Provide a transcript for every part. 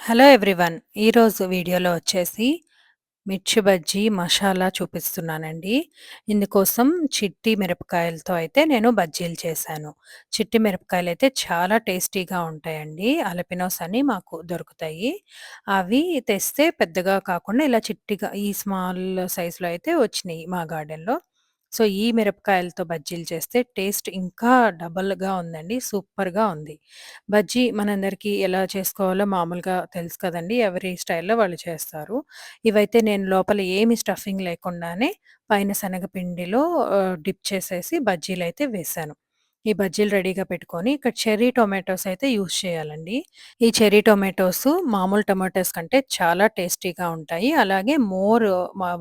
Hello everyone. ఈరోజు వీడియోలో వచ్చేసి మిర్చి బజ్జీ మసాలా చూపిస్తున్నానండి. ఇందుకోసం చిట్టి మిరపకాయలతో అయితే నేను బజ్జీలు చేశాను. చిట్టి మిరపకాయలు అయితే చాలా టేస్టీగా ఉంటాయండి. అలపినోస్ అని మాకు దొరుకుతాయి. అవి తెస్తే పెద్దగా కాకుండా ఇలా చిట్టిగా ఈ స్మాల్ సైజులో అయితే వచ్చినాయి మా గార్డెన్‌లో. సో, ఈ మిరపకాయలతో బజ్జీలు చేస్తే టేస్ట్ ఇంకా డబల్‌గా ఉందండి. సూపర్‌గా ఉంది. బజ్జీ మనందరికీ ఎలా చేసుకోవాలో మామూలుగా తెలుసు కదండీ! ఎవరి స్టైల్‌లో వాళ్ళు చేస్తారు. ఇవైతే నేను లోపల ఏమి స్టఫింగ్ లేకుండానే పైన శనగపిండిలో ఆహ్, డిప్ చేసేసి బజ్జీలైతే వేశాను. ఈ బజ్జీలు రెడీగా పెట్టుకొని ఇక్కడ చెర్రీ టొమాటోస్ అయితే యూజ్ చేయాలండి. ఈ చెర్రీ టొమాటోస్ మామూలు టొమాటోస్ కంటే చాలా టేస్టీగా ఉంటాయి. అలాగే మోర్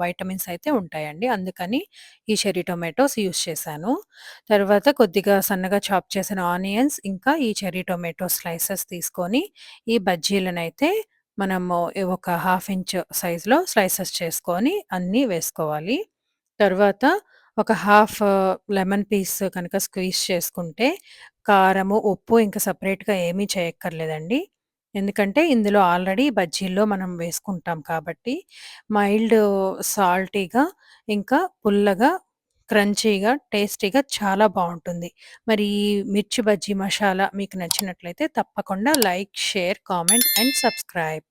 వైటమిన్స్ అయితే ఉంటాయండి. అందుకని ఈ చెర్రీ టొమాటోస్ యూజ్ చేశాను. తర్వాత కొద్దిగా సన్నగా చాప్ చేసిన ఆనియన్స్ ఇంకా ఈ చెర్రీ టొమాటో స్లైసెస్ తీసుకొని ఈ బజ్జీలనైతే మనము ఒక హాఫ్ ఇంచ్ సైజ్‌లో స్లైసెస్ చేసుకొని అన్నీ వేసుకోవాలి. తర్వాత ఒక హాఫ్ లెమన్ పీస్ కనుక స్క్వీజ్ చేసుకుంటే కారము, ఉప్పు ఇంకా సపరేట్గా ఏమీ చేయక్కర్లేదండి. ఎందుకంటే ఇందులో ఆల్రెడీ బజ్జీల్లో మనం వేసుకుంటాం కాబట్టి మైల్డ్ సాల్టీగా ఇంకా పుల్లగా, క్రంచీగా, టేస్టీగా చాలా బాగుంటుంది మరి ఈ మిర్చి బజ్జీ మసాలా మీకు నచ్చినట్లయితే తప్పకుండా like, share, comment and subscribe.